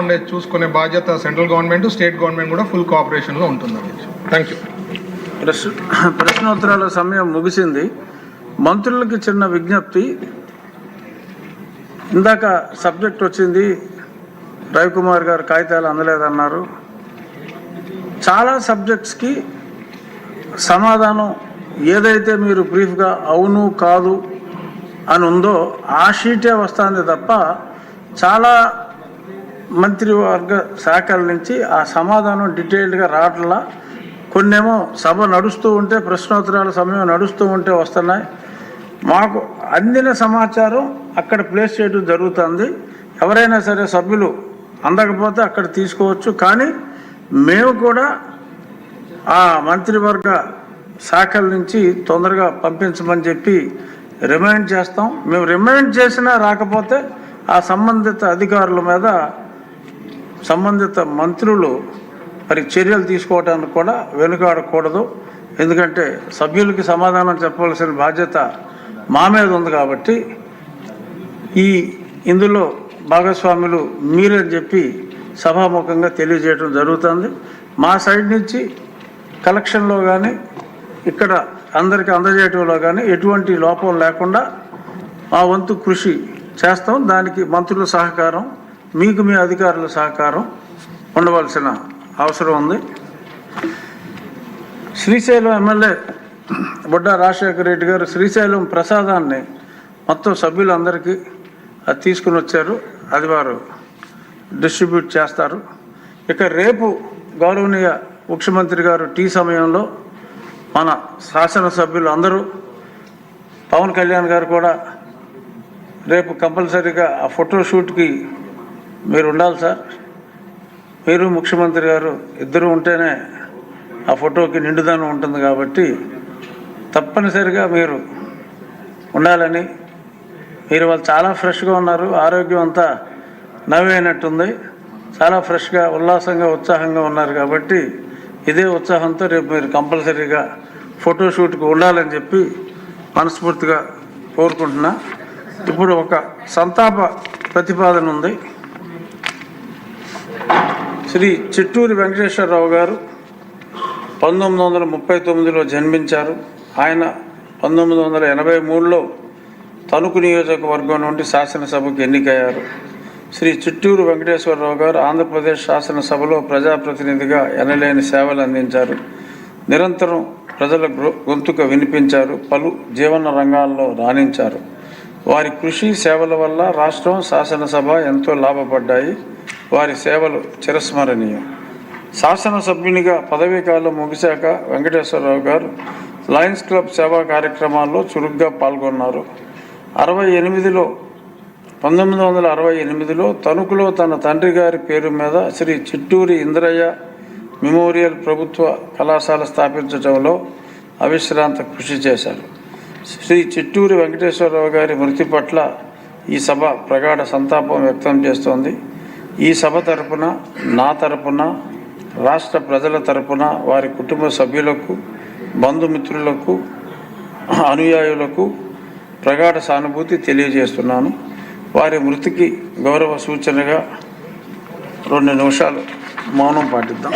ఉండే చూసుకునే బాధ్యత సెంట్రల్ గవర్నమెంట్ స్టేట్ గవర్నమెంట్ కూడా ఫుల్ కోఆపరేషన్లో ఉంటుంది థ్యాంక్ యూ ప్రశ్న ప్రశ్నోత్తరాల సమయం ముగిసింది. మంత్రులకి చిన్న విజ్ఞప్తి. ఇందాక సబ్జెక్ట్ వచ్చింది. రవికుమార్ గారు కాగితాలు అందలేదన్నారు. చాలా సబ్జెక్ట్స్కి సమాధానం ఏదైతే మీరు బ్రీఫ్గా అవును కాదు అని ఉందో ఆ షీటే వస్తుంది తప్ప చాలా మంత్రివర్గ శాఖల నుంచి ఆ సమాధానం డీటెయిల్డ్గా రావట్లా. కొన్నేమో సభ నడుస్తూ ఉంటే ప్రశ్నోత్తరాల సమయం నడుస్తూ ఉంటే వస్తున్నాయి. మాకు అందిన సమాచారం అక్కడ ప్లేస్ చేయడం జరుగుతుంది. ఎవరైనా సరే సభ్యులు అందకపోతే అక్కడ తీసుకోవచ్చు. కానీ మేము కూడా ఆ మంత్రివర్గ శాఖల నుంచి తొందరగా పంపించమని చెప్పి రిమైండ్ చేస్తాం. మేము రిమైండ్ చేసినా రాకపోతే ఆ సంబంధిత అధికారుల మీద సంబంధిత మంత్రులు మరి చర్యలు తీసుకోవడానికి కూడా వెనుకాడకూడదు. ఎందుకంటే సభ్యులకి సమాధానం చెప్పవలసిన బాధ్యత మా మీద ఉంది కాబట్టి ఈ ఇందులో భాగస్వాములు మీరని చెప్పి సభాముఖంగా తెలియజేయడం జరుగుతుంది. మా సైడ్ నుంచి కలెక్షన్లో కానీ ఇక్కడ అందరికీ అందజేయటంలో కానీ ఎటువంటి లోపం లేకుండా మా వంతు కృషి చేస్తాం. దానికి మంత్రుల సహకారం మీకు మీ అధికారుల సహకారం ఉండవలసిన అవసరం ఉంది. శ్రీశైలం ఎమ్మెల్యే బుడ్డా రాజశేఖర రెడ్డి గారు శ్రీశైలం ప్రసాదాన్ని మొత్తం సభ్యులందరికీ అది తీసుకుని వచ్చారు. అది వారు డిస్ట్రిబ్యూట్ చేస్తారు. ఇక రేపు గౌరవనీయ ముఖ్యమంత్రి గారు టీ సమయంలో మన శాసనసభ్యులు అందరూ పవన్ కళ్యాణ్ గారు కూడా రేపు కంపల్సరీగా ఆ ఫోటోషూట్కి మీరు ఉండాలి సార్. మీరు ముఖ్యమంత్రి గారు ఇద్దరు ఉంటేనే ఆ ఫోటోకి నిండుదనం ఉంటుంది కాబట్టి తప్పనిసరిగా మీరు ఉండాలని. మీరు వాళ్ళు చాలా ఫ్రెష్గా ఉన్నారు. ఆరోగ్యం అంతా నవ్వైనట్టుంది. చాలా ఫ్రెష్గా ఉల్లాసంగా ఉత్సాహంగా ఉన్నారు కాబట్టి ఇదే ఉత్సాహంతో రేపు మీరు కంపల్సరీగా ఫోటోషూట్కి ఉండాలని చెప్పి మనస్ఫూర్తిగా కోరుకుంటున్నా. ఇప్పుడు ఒక సంతాప ప్రతిపాదన ఉంది. శ్రీ చిట్టూరి వెంకటేశ్వరరావు గారు పంతొమ్మిది వందల ముప్పై తొమ్మిదిలో జన్మించారు. ఆయన పంతొమ్మిది వందల ఎనభై మూడులో తణుకు నియోజకవర్గం నుండి శాసనసభకు ఎన్నికయ్యారు. శ్రీ చిట్టూరు వెంకటేశ్వరరావు గారు ఆంధ్రప్రదేశ్ శాసనసభలో ప్రజాప్రతినిధిగా ఎనలేని సేవలు అందించారు. నిరంతరం ప్రజల గొంతుక వినిపించారు. పలు జీవన రంగాల్లో రాణించారు. వారి కృషి సేవల వల్ల రాష్ట్రం శాసనసభ ఎంతో లాభపడ్డాయి. వారి సేవలు చిరస్మరణీయం. శాసనసభ్యునిగా పదవీ కాలం ముగిశాక వెంకటేశ్వరరావు గారు లయన్స్ క్లబ్ సేవా కార్యక్రమాల్లో చురుగ్గా పాల్గొన్నారు. అరవై ఎనిమిదిలో పంతొమ్మిది వందల అరవై ఎనిమిదిలో తణుకులో తన తండ్రి గారి పేరు మీద శ్రీ చిట్టూరి ఇంద్రయ్య మెమోరియల్ ప్రభుత్వ కళాశాల స్థాపించడంలో అవిశ్రాంత కృషి చేశారు. శ్రీ చిట్టూరి వెంకటేశ్వరరావు గారి మృతి పట్ల ఈ సభ ప్రగాఢ సంతాపం వ్యక్తం చేస్తోంది. ఈ సభ తరపున నా తరపున రాష్ట్ర ప్రజల తరపున వారి కుటుంబ సభ్యులకు బంధుమిత్రులకు అనుయాయులకు ప్రగాఢ సానుభూతి తెలియజేస్తున్నాను. వారి మృతికి గౌరవ సూచనగా రెండు నిమిషాలు మౌనం పాటిద్దాం.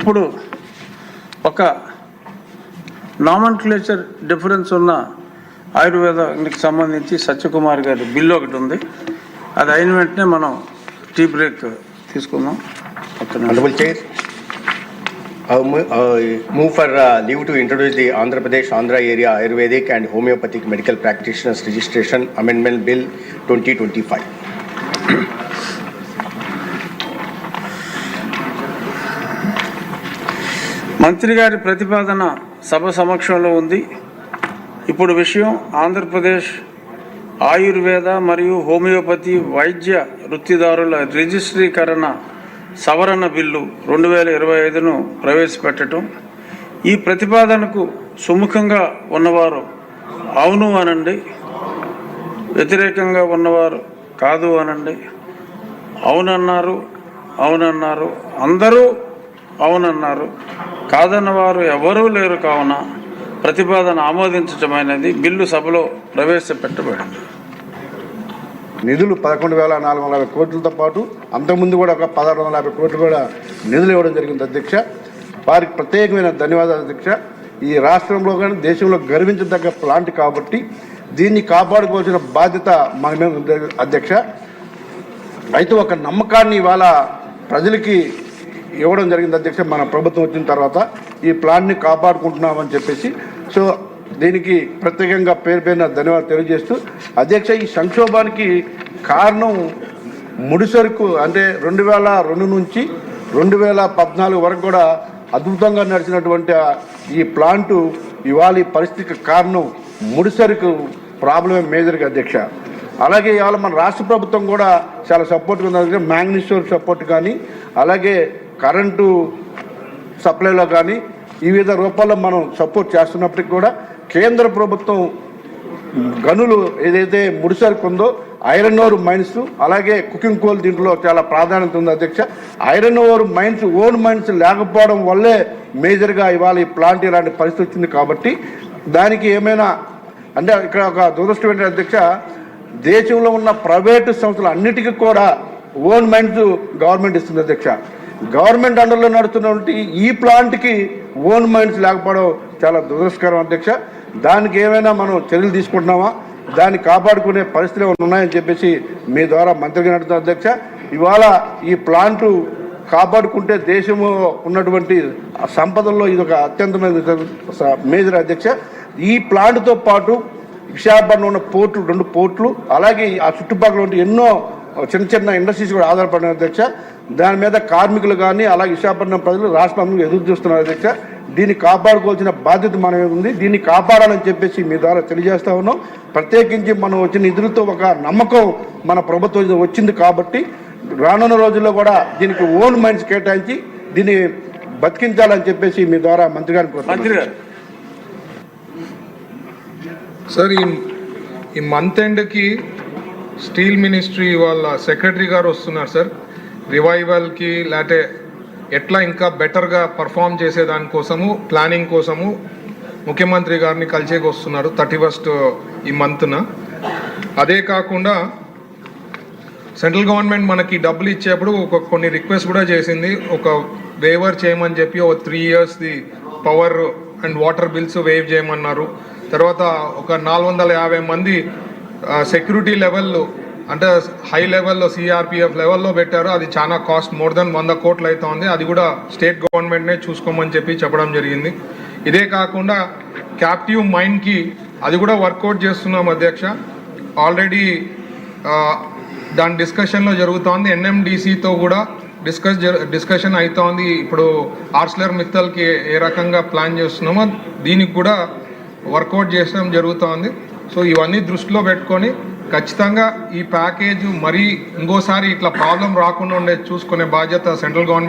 ఇప్పుడు ఒక నామన్క్లేచర్ డిఫరెన్స్ ఉన్న ఆయుర్వేదానికి సంబంధించి సత్యకుమార్ గారి బిల్లు ఒకటి ఉంది. అది అయిన వెంటనే మనం టీ బ్రేక్ తీసుకుందాం. Move for leave to introduce the Andhra Pradesh Andhra area ayurvedic and homeopathic medical practitioners registration amendment bill twenty twenty five మంత్రి గారి ప్రతిపాదన సభ సమక్షంలో ఉంది. ఇప్పుడు విషయం ఆంధ్రప్రదేశ్ ఆయుర్వేద మరియు హోమియోపతి వైద్య వృత్తిదారుల రిజిస్ట్రీకరణ సవరణ బిల్లు రెండు వేల ఇరవై ఐదును ప్రవేశపెట్టడం ఈ ప్రతిపాదనకు సుముఖంగా ఉన్నవారు అవును అనండి. వ్యతిరేకంగా ఉన్నవారు కాదు అనండి. అవునన్నారు అవునన్నారు. అందరూ అవునన్నారు. కాదన్న వారు ఎవరూ లేరు కావున ప్రతిపాదన ఆమోదించటమైనది బిల్లు సభలో ప్రవేశపెట్టబడింది. నిధులు పదకొండు వేల నాలుగు వందల యాభై కోట్లతో పాటు అంతకుముందు కూడా ఒక పదహారు వందల యాభై కోట్లు కూడా నిధులు ఇవ్వడం జరిగింది అధ్యక్ష. వారికి ప్రత్యేకమైన ధన్యవాదాలు అధ్యక్ష. ఈ రాష్ట్రంలో కానీ దేశంలో గర్వించదగ్గ ప్లాంట్ కాబట్టి దీన్ని కాపాడుకోవాల్సిన బాధ్యత మన మీద ఉంది అధ్యక్ష. అయితే ఒక నమ్మకాన్ని ఇవాళ ప్రజలకి ఇవ్వడం జరిగింది అధ్యక్ష మన ప్రభుత్వం వచ్చిన తర్వాత ఈ ప్లాన్ని కాపాడుకుంటున్నామని చెప్పేసి. సో దీనికి ప్రత్యేకంగా పేరు పేరున ధన్యవాదాలు తెలియజేస్తూ అధ్యక్ష ఈ సంక్షోభానికి కారణం ముడిసరుకు అంటే రెండు వేల రెండు నుంచి రెండు వేల పద్నాలుగు వరకు కూడా అద్భుతంగా నడిచినటువంటి ఈ ప్లాంటు ఇవాళ ఈ పరిస్థితికి కారణం ముడిసరుకు ప్రాబ్లమే మేజర్గా అధ్యక్ష. అలాగే ఇవాళ మన రాష్ట్ర ప్రభుత్వం కూడా చాలా సపోర్ట్గా ఉంది. మ్యాంగ్నీషియర్ సపోర్ట్ కానీ అలాగే కరెంటు సప్లైలో కానీ ఈ వివిధ రూపాల్లో మనం సపోర్ట్ చేస్తున్నప్పటికీ కూడా కేంద్ర ప్రభుత్వం గనులు ఏదైతే ముడిసరుకు ఉందో ఐరన్ ఓర్ మైన్స్ అలాగే కుకింగ్ కోల్ దీంట్లో చాలా ప్రాధాన్యత ఉంది అధ్యక్ష. Iron ore mines own mines లేకపోవడం వల్లే మేజర్గా ఇవాళ ఈ ప్లాంట్ ఇలాంటి పరిస్థితి వచ్చింది కాబట్టి దానికి ఏమైనా అంటే ఇక్కడ ఒక దురదృష్టం ఏంటంటే అధ్యక్ష దేశంలో ఉన్న ప్రైవేటు సంస్థలు అన్నిటికీ కూడా ఓన్ మైన్స్ గవర్నమెంట్ ఇస్తుంది అధ్యక్ష. గవర్నమెంట్ అండర్లో నడుస్తున్నటువంటి ఈ ప్లాంట్కి ఓన్ మైండ్స్ లేకపోవడం చాలా దురదృష్టకరం అధ్యక్ష. దానికి ఏమైనా మనం చర్యలు తీసుకుంటున్నామా? దాన్ని కాపాడుకునే పరిస్థితులు ఏమైనా ఉన్నాయని చెప్పేసి మీ ద్వారా మంత్రిగా నడుతున్న అధ్యక్ష. ఇవాళ ఈ ప్లాంటు కాపాడుకుంటే దేశంలో ఉన్నటువంటి సంపదల్లో ఇది ఒక అత్యంతమైన మేజర్ అధ్యక్ష. ఈ ప్లాంట్తో పాటు విశాఖపట్నంలో ఉన్న పోర్టులు రెండు పోర్టులు అలాగే ఆ చుట్టుపక్కల ఉన్న ఎన్నో చిన్న చిన్న ఇండస్ట్రీస్ కూడా ఆధారపడిన అధ్యక్ష. దాని మీద కార్మికులు కానీ అలాగే విశాఖపట్నం ప్రజలు రాష్ట్రంలో ఎదురు చూస్తున్నారు అధ్యక్ష. దీన్ని కాపాడుకోవాల్సిన బాధ్యత మన మీద ఉంది. దీన్ని కాపాడాలని చెప్పేసి మీ ద్వారా తెలియజేస్తా ఉన్నాం. ప్రత్యేకించి మనం వచ్చిన నిధులతో ఒక నమ్మకం మన ప్రభుత్వం వచ్చింది కాబట్టి రానున్న రోజుల్లో కూడా దీనికి ఓన్ మైండ్స్ కేటాయించి దీన్ని బతికించాలని చెప్పేసి మీ ద్వారా మంత్రి గారిని. మంత్రి గారు. సార్ ఈ ఈ మంత్ ఎండ్కి స్టీల్ మినిస్ట్రీ వాళ్ళ సెక్రటరీ గారు వస్తున్నారు సార్. రివైవల్కి లేకపోతే ఎట్లా ఇంకా బెటర్గా పర్ఫామ్ చేసే దానికోసము ప్లానింగ్ కోసము ముఖ్యమంత్రి గారిని కలిసేకి వస్తున్నారు థర్టీ ఫస్ట్ ఈ మంత్న. అదే కాకుండా సెంట్రల్ గవర్నమెంట్ మనకి డబ్బులు ఇచ్చేప్పుడు ఒక కొన్ని రిక్వెస్ట్ కూడా చేసింది. ఒక వేవర్ చేయమని చెప్పి ఒక three ఇయర్స్ది power and water bills waive చేయమన్నారు. తర్వాత ఒక నాలుగు వందల యాభై మంది సెక్యూరిటీ లెవెల్లో అంటే హై లెవెల్లో సిఆర్పిఎఫ్ లెవెల్లో పెట్టారు. అది చాలా కాస్ట్ మోర్ దెన్ వంద కోట్లు అవుతుంది అది కూడా స్టేట్ గవర్నమెంట్నే చూసుకోమని చెప్పి చెప్పడం జరిగింది. ఇదే కాకుండా క్యాప్టివ్ మైండ్కి అది కూడా వర్కౌట్ చేస్తున్నాం అధ్యక్ష. ఆల్రెడీ దాని డిస్కషన్లో జరుగుతోంది. ఎన్ఎండిసితో కూడా డిస్కస్ డిస్కషన్ అవుతోంది ఇప్పుడు ఆర్స్లర్ మిత్తల్కి ఏ రకంగా ప్లాన్ చేస్తున్నామో దీనికి కూడా వర్కౌట్ చేయడం జరుగుతోంది. సో ఇవన్నీ దృష్టిలో పెట్టుకొని ఖచ్చితంగా ఈ ప్యాకేజ్ మరీ ఇంకోసారి ఇట్లా ప్రాబ్లం రాకుండా ఉండే చూసుకునే బాధ్యత సెంట్రల్ గవర్నమెంట్